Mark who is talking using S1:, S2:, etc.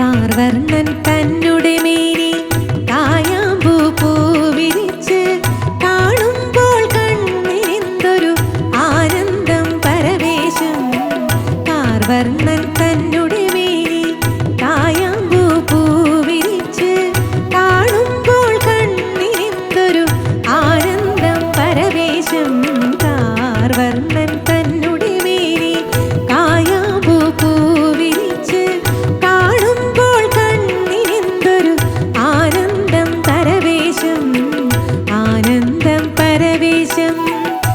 S1: കാർവർണൻ തന്നുടെ മേരി കാണുമ്പോൾ ആനന്ദം പരവേശം. കാർവർണൻ തന്നുടെ 谢。